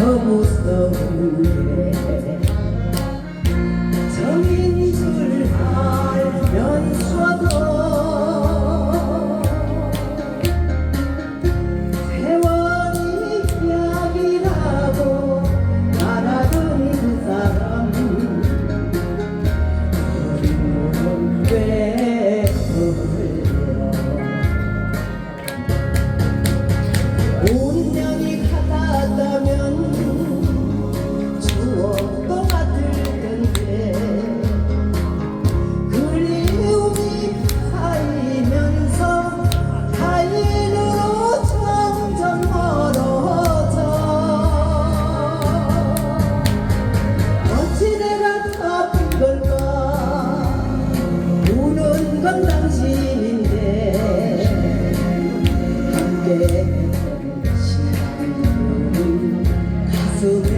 Vamos tão mulher. 모든 건 당신인데 함께 신나는 가슴에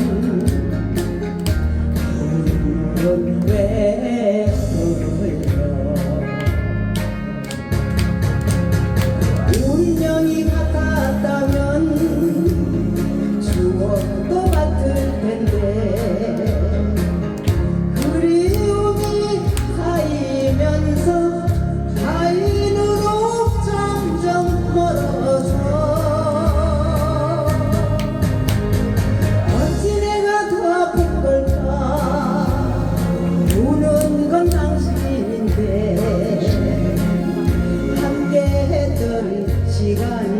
시간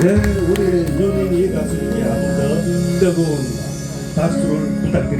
네, 우리 유민이 가수님께 한 번 더 뜨거운 박수를 부탁드립니다.